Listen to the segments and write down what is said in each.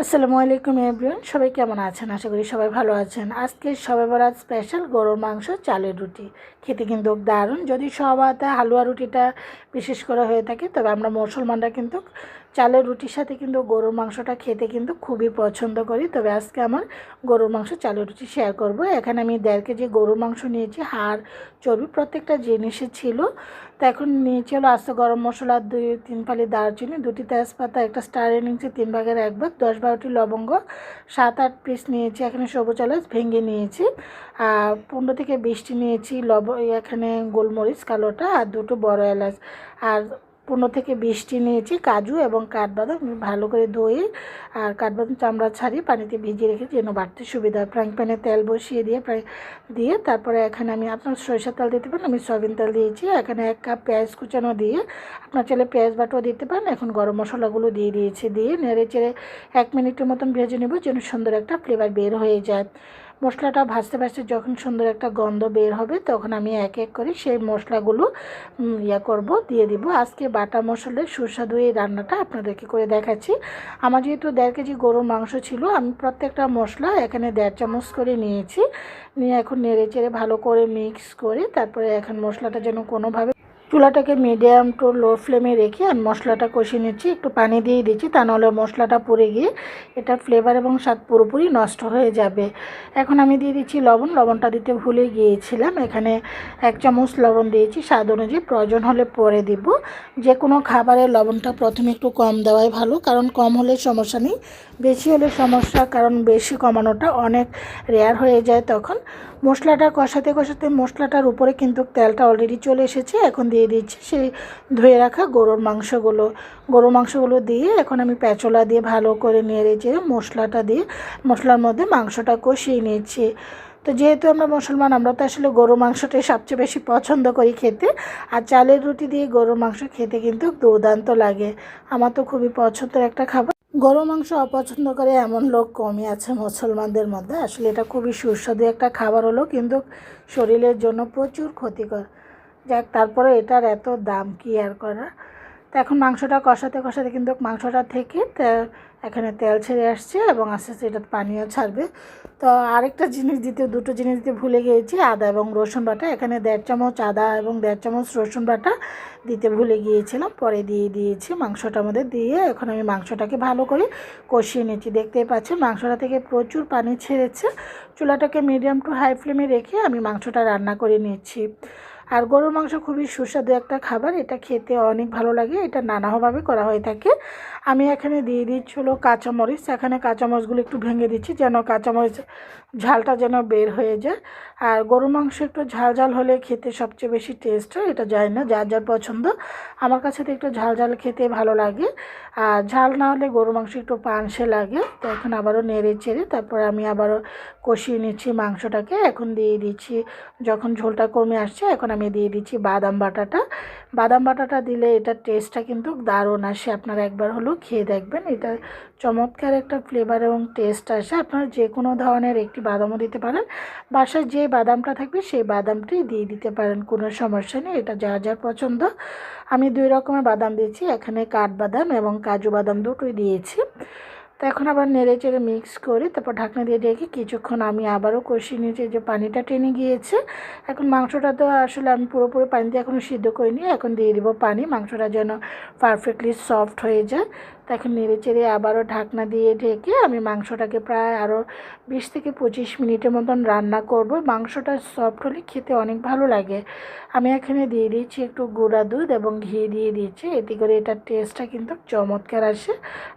আসসালামু আলাইকুম এভরিওয়ান, সবাই কেমন আছেন? আশা করি সবাই ভালো আছেন। আজকে সবাই বরাত স্পেশাল গরুর মাংস, চালের রুটি। খেতে কিন্তু দারুণ। যদি সবাতে হালুয়া রুটিটা বিশেষ করে হয়ে থাকে, তবে আমরা মুসলমানরা কিন্তু চালের রুটির সাথে কিন্তু গরুর মাংসটা খেতে কিন্তু খুবই পছন্দ করি। তবে আজকে আমার গরুর মাংস, চালের রুটি শেয়ার করব। এখানে আমি দেড় কেজি গরুর মাংস নিয়েছি, হাড়, চর্বি, প্রত্যেকটা জিনিসে ছিল। তো এখন নিয়েছি হলো আস্ত গরম মশলা, দুই, তিন ফালি দারচিনি, দুটি তেজপাতা, একটা স্টার নিয়েছি, তিন ভাগের এক ভাগ, দশ বারোটি লবঙ্গ, সাত আট পিস নিয়েছি, এখানে সবুজ এলাচ ভেঙে নিয়েছি, আর পনেরো থেকে বিশটি নিয়েছি লব, এখানে গোলমরিচ, কালোটা, আর দুটো বড় এলাচ, আর পনেরো থেকে বিশটি নিয়েছি, কাজু এবং কাঠবাদাম। ভালো করে ধুয়ে আর কাঠবাদাম চামড়া ছাড়িয়ে পানিতে ভিজিয়ে রেখে যেন বাড়তে সুবিধা হয়। ফ্রাইং প্যানে তেল বসিয়ে দিয়ে প্রায় দিয়ে তারপরে এখানে আমি আপনার সরিষার তেল দিতে পারেন, আমি সয়াবিন তেল দিয়েছি। এখানে এক কাপ পেঁয়াজ কুচানো দিয়ে আপনার চাইলে পেঁয়াজ বাটাও দিতে পারেন। এখন গরম মশলাগুলো দিয়ে দিয়েছি, দিয়ে নেড়ে চেড়ে এক মিনিটের মতন ভেজে নেব যেন সুন্দর একটা ফ্লেভার বের হয়ে যায়। মশলাটা ভাজতে ভাজতে যখন সুন্দর একটা গন্ধ বের হবে, তখন আমি এক এক করে সেই মশলাগুলো ইয়া করব, দিয়ে দিব। আজকে বাটা মশলার সুস্বাদু এই রান্নাটা আপনাদেরকে করে দেখাচ্ছি। আমার যেহেতু দেড় কেজি গরুর মাংস ছিল, আমি প্রত্যেকটা মশলা এখানে দেড় চামচ করে নিয়েছি। নিয়ে এখন নেড়ে চেড়ে ভালো করে মিক্স করে, তারপরে এখন মশলাটা যেন কোনোভাবে চুলাটাকে মিডিয়াম টু লো ফ্লেমে রেখে আমি মশলাটা কষিয়ে নিচ্ছি। একটু পানি দিয়ে দিচ্ছি, তা নাহলে মশলাটা পুড়ে গিয়ে এটা ফ্লেভার এবং স্বাদ পুরোপুরি নষ্ট হয়ে যাবে। এখন আমি দিয়ে দিচ্ছি লবণ, লবণটা দিতে ভুলে গিয়েছিলাম। এখানে এক চামচ লবণ দিয়েছি, স্বাদ অনুযায়ী প্রয়োজন হলে পরে দিব। যে কোনো খাবারের লবণটা প্রথমে একটু কম দেওয়াই ভালো, কারণ কম হলে সমস্যা নেই। বেশি হলে সমস্যা, কারণ বেশি কমানোটা অনেক রেয়ার হয়ে যায় তখন। মশলাটা কষাতে কষাতে মশলাটার উপরে কিন্তু তেলটা অলরেডি চলে এসেছে। এখন দিয়ে দিচ্ছি সেই ধুয়ে রাখা গরুর মাংসগুলো। গরুর মাংসগুলো দিয়ে এখন আমি পেঁচলা দিয়ে ভালো করে নেড়ে চেড়ে মশলাটা দিয়ে মশলার মধ্যে মাংসটা কষিয়ে নিয়েছি তো যেহেতু আমরা মুসলমান, আমরা তো আসলে গরু মাংসটাই সবচেয়ে বেশি পছন্দ করি খেতে। আর চালের রুটি দিয়ে গরুর মাংস খেতে কিন্তু দুর্দান্ত লাগে। আমার তো খুবই পছন্দের একটা খাবার। গরু মাংস অপছন্দ করে এমন লোক কমই আছে মুসলমানদের মধ্যে। আসলে এটা খুবই সুস্বাদু একটা খাবার হলো, কিন্তু শরীরের জন্য প্রচুর ক্ষতিকর। যাক, তারপরে এটার এত দাম কি আর করা? তো এখন মাংসটা কষাতে কষাতে কিন্তু মাংসটা থেকে এখানে তেল ছেড়ে আসছে এবং আস্তে আস্তে এটা পানিও ছাড়বে। তো আরেকটা জিনিস দিতে, দুটো জিনিস দিতে ভুলে গিয়েছি, আদা এবং রসুন বাটা। এখানে দেড় চামচ আদা এবং দেড় চামচ রসুন বাটা দিতে ভুলে গিয়েছিলাম, পরে দিয়ে দিয়েছি। মাংসটা আমাদের দিয়ে এখন আমি মাংসটাকে ভালো করে কষিয়ে নিচ্ছি। দেখতেই পাচ্ছেন, মাংসটা থেকে প্রচুর পানি ছেড়েছে। চুলাটাকে মিডিয়াম টু হাই ফ্লেমে রেখে আমি মাংসটা রান্না করে নিচ্ছি। আর গরুর মাংস খুবই সুস্বাদু একটা খাবার, এটা খেতে অনেক ভালো লাগে, এটা নানাভাবে করা হয়ে থাকে। আমি এখানে দিয়ে দিচ্ছি হলো কাঁচামরিচ, এখানে কাঁচামরিচগুলো একটু ভেঙে দিচ্ছি যেন কাঁচামরিচ ঝালটা যেন বের হয়ে যায়। আর গরুর মাংস একটু ঝাল ঝাল হলে খেতে সবচেয়ে বেশি টেস্ট হয়, এটা যায় না, যার যার পছন্দ। আমার কাছে তো একটু ঝাল ঝাল খেতে ভালো লাগে। আর ঝাল না হলে গরু মাংস একটু পানসে লাগে। তো এখন আবারও নেড়ে চেড়ে তারপর আমি আবারও কষিয়ে নিচ্ছি মাংসটাকে। এখন দিয়ে দিচ্ছি, যখন ঝোলটা কমে আসছে, এখন আমি দিয়ে দিচ্ছি বাদাম বাটাটা। বাদাম বাটাটা দিলে এটার টেস্টটা কিন্তু দারুণ আসে। আপনারা একবার হলেও খেয়ে দেখবেন। এটা চমৎকার একটা ফ্লেভার এবং টেস্ট আসে। আপনারা যে কোনো ধরনের একটি বাদামও দিতে পারেন। বাসায় যে বাদামটা থাকবে, সেই বাদামটাই দিয়ে দিতে পারেন, কোনো সমস্যা নেই। এটা যা যা পছন্দ। আমি দুই রকমের বাদাম দিয়েছি। এখানে কাঠবাদাম এবং কাজু বাদাম দুটোই দিয়েছি। তো এখন আবার নেড়ে চেড়ে মিক্স করে তারপর ঢাকনা দিয়ে রেখে কিছুক্ষণ আমি আবারও কষিয়ে নিয়েছি। যে পানিটা টেনে গিয়েছে, এখন মাংসটা তো আসলে আমি পুরোপুরি পানি দিয়ে এখনও সিদ্ধ করিনি। এখন দিয়ে দিব পানি। মাংসটা যেন পারফেক্টলি সফট হয়ে যায়। তো এখন নেড়ে চেড়ে আবারও ঢাকনা দিয়ে ঢেকে আমি মাংসটাকে প্রায় আরও বিশ থেকে পঁচিশ মিনিটের মতন রান্না করব। মাংসটা সফট হলে খেতে অনেক ভালো লাগে। আমি এখানে দিয়ে দিয়েছি একটু গুঁড়া দুধ এবং ঘি দিয়ে দিয়েছি এতে করে এটার টেস্টটা কিন্তু চমৎকার আসে।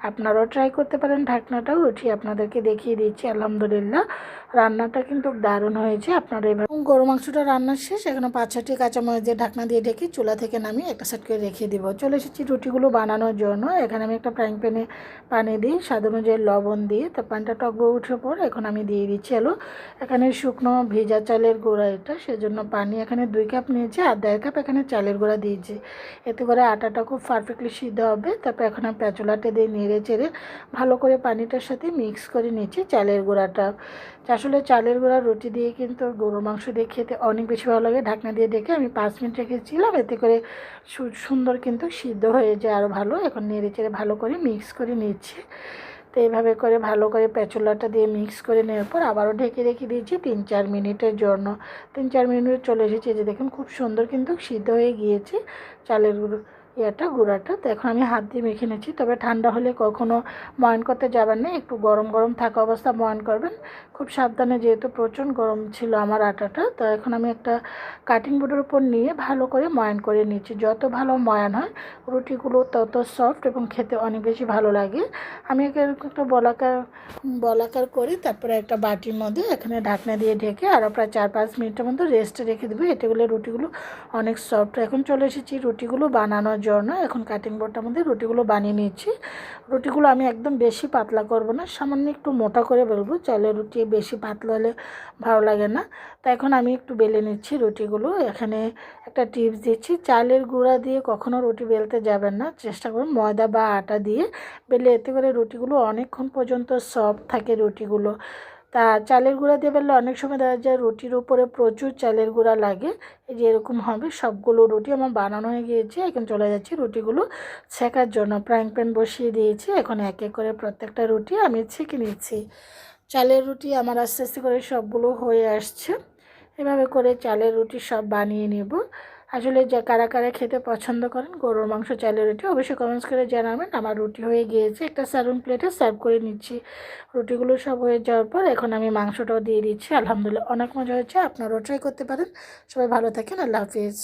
আপনারাও ট্রাই করতে পারেন ঢাকনাটাও। উঠিয়ে আপনাদেরকে দেখিয়ে দিচ্ছি। আলহামদুলিল্লাহ। রান্নাটা কিন্তু দারুণ হয়েছে, আপনারা এবার গরু মাংসটা রান্না শেষ, এখানে পাঁচ ছটি কাঁচামরিচ দিয়ে ঢাকনা দিয়ে ঢেকে চুলা থেকে নামিয়ে একটা সাইড করে রেখে দিব। চলে এসেছি রুটিগুলো বানানোর জন্য, এখানে আমি একটা ফ্রাইং প্যানে পানি দিই, স্বাদ অনুযায়ী লবণ দিয়ে তো পানিটা টক উঠে পর এখন আমি দিয়ে দিচ্ছি এলো, এখানে শুকনো ভেজা চালের গুঁড়া এটা, সেজন্য পানি এখানে দুই কাপ নিয়েছি আর দেড় কাপ এখানে চালের গুঁড়া দিয়েছি। এতে করে আটাটা খুব পারফেক্টলি সিদ্ধ হবে, তারপর এখন আমি পেঁচলাটে দিয়ে নেড়ে চেড়ে ভালো করে পানিটার সাথে মিক্স করে নিচ্ছি চালের গুঁড়াটা। আসলে চালের গুঁড়া, রুটি দিয়ে কিন্তু গরুর মাংস দিয়ে খেতে অনেক বেশি ভালো লাগে। ঢাকনা দিয়ে ডেকে আমি পাঁচ মিনিট রেখেছিলাম। এতে করে সুন্দর কিন্তু সিদ্ধ হয়ে যায় আরও ভালো। এখন নেড়ে চেড়ে ভালো করে মিক্স করে নিচ্ছি। তো এইভাবে করে ভালো করে পেঁচুলাটা দিয়ে মিক্স করে নেওয়ার পর আবারও ঢেকে রেখে দিয়েছি তিন চার মিনিটের জন্য। তিন চার মিনিট চলে এসেছে। যে দেখুন, খুব সুন্দর কিন্তু সিদ্ধ হয়ে গিয়েছে চালের গুঁড়ো। ইয়েটা, গুঁড়াটা। তো এখন আমি হাত দিয়ে মেখে নিচ্ছি। তবে ঠান্ডা হলে কখনো ময়ন করতে যাবেন না। একটু গরম গরম থাকা অবস্থা ময়ন করবেন। খুব সাবধানে যেহেতু প্রচণ্ড গরম ছিল আমার আটাটা, তো এখন আমি একটা কাটিং বোর্ডের উপর নিয়ে ভালো করে ময়ান করে নিচ্ছি। যত ভালো ময়ান হয়, রুটিগুলো তত সফট এবং খেতে অনেক বেশি ভালো লাগে। আমি একটা বলাকার বলাকার করে তারপরে একটা বাটির মধ্যে এখানে ঢাকনা দিয়ে ঢেকে আরও প্রায় চার পাঁচ মিনিটের মতো রেস্টে রেখে দেবো। করলে রুটিগুলো অনেক সফট এখন চলে এসেছি রুটিগুলো বানানোর জন্য এখন কাটিং বোর্ডটার মধ্যে রুটিগুলো বানিয়ে নিচ্ছি রুটিগুলো আমি একদম বেশি পাতলা করব না, সামান্য একটু মোটা করে বেলবো চালের রুটি বেশি পাতলা হলে ভালো লাগে না। তা এখন আমি একটু বেলে নিচ্ছি রুটিগুলো, এখানে একটা টিপস দিচ্ছি, চালের গুঁড়া দিয়ে কখনো রুটি বেলতে যাবেন না, চেষ্টা করুন ময়দা বা আটা দিয়ে, বেলে এতে করে রুটিগুলো অনেকক্ষণ পর্যন্ত সফট থাকে রুটিগুলো। তা চালের গুঁড়া দিয়ে বেললে অনেক সময় দেখা যায় রুটির উপরে প্রচুর চালের গুঁড়া লাগে। যে এরকম হবে, সবগুলো রুটি আমার বানানো হয়ে গিয়েছে, এখন চলে যাচ্ছি রুটিগুলো ছেঁকার জন্য। ফ্রাইং প্যান বসিয়ে দিয়েছি, এখন এক এক করে প্রত্যেকটা রুটি আমি ছেঁকে নিচ্ছি। চালের রুটি আমার আস্তে আস্তে করে সবগুলো হয়ে আসছে। এভাবে করে চালের রুটি সব বানিয়ে নেব। আসলে যা কারা কারা খেতে পছন্দ করেন, গরুর মাংস চাইলে রুটি, অবশ্যই কমেন্টস করে জানাবেন। আমার রুটি হয়ে গিয়েছে, একটা সারুন প্লেটে সার্ভ করে নিচ্ছি। রুটিগুলো সব হয়ে যাওয়ার পর এখন আমি মাংসটাও দিয়ে দিচ্ছি। আলহামদুলিল্লাহ, অনেক মজা হয়েছে, আপনারাও ট্রাই করতে পারেন। সবাই ভালো থাকেন, আল্লাহ হাফিজ।